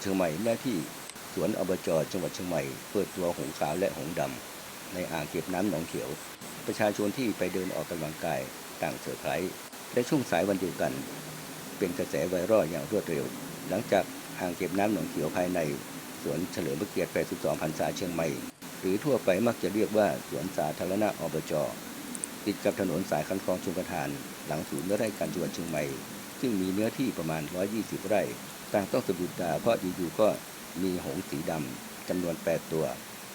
เชียงใหม่หน้าที่สวนอบจจังหวัดเชียงใหม่ เปิดตัวหงส์ขาวและหงส์ดำในอ่างเก็บน้ำหนองเขียว ประชาชนที่ไปเดินออกกำลังกายต่างเซอร์ไพรส์และช่วงสายวันเดียวกัน เป็นกระแสไวรัลอย่างรวดเร็ว หลังจากอ่างเก็บน้ำหนองเขียวภายใน สวนเฉลิมพระเกียรติ 82 พรรษาเชียงใหม่ หรือทั่วไปมักจะเรียกว่าสวนสาธารณะอบจ ติดกับถนนสายคันคลองชลประทาน หลังศูนย์ไร่การจังหวัดเชียงใหม่ ซึ่งมีเนื้อที่ประมาณ 120 ไร่ ต่างต้องสะดุดตาเพราะอยู่ๆก็มีหงสีดำจำนวน 8 ตัว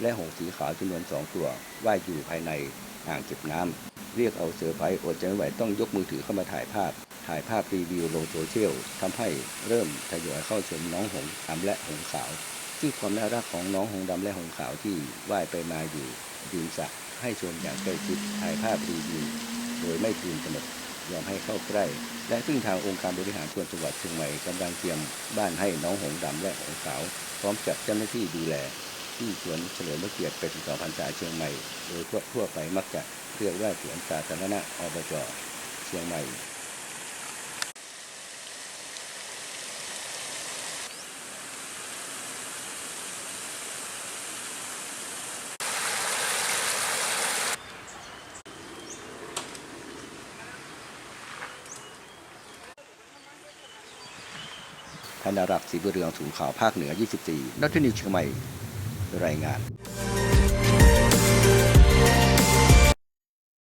และหงสีขาวจำนวน 2 ตัวว่ายอยู่ภายในอ่างเก็บน้ำเรียกเอาเสือร์ไพอดใจไม่ไหวต้องยกมือถือเข้ามาถ่ายภาพ ถ่ายภาพรีวิวลงโซเชียลทำให้เริ่มทยอยเข้าชมน้องหงส์ดำและหงส์ขาวซึ่ความน่ารักของน้องหงส์ดำและหงส์ขาวที่ว่ายไปมาอยู่ริมสระให้ชมอย่างใกล้ชิดถ่ายภาพรีวิวโดยไม่ตืนตระหนก ยอมให้เข้าใกล้ และซึ่งทางองค์การบริหารส่วนจังหวัดเชียงใหม่กำลังเตรียมบ้านให้น้องหงส์ดำและหงสาว พร้อมจัดเจ้าหน้าที่ดูแล ที่สวนเฉลิมพระเกียรติเป็นของพรรษาเชียงใหม่ โดยทั่วไปมักจะเรียกว่าสวนสาธารณะอบจเชียงใหม่ ธนารักษ์ศรีบุญเรืองสูงข่าวภาคเหนือ 24 นัทนิวเชียงใหม่รายงาน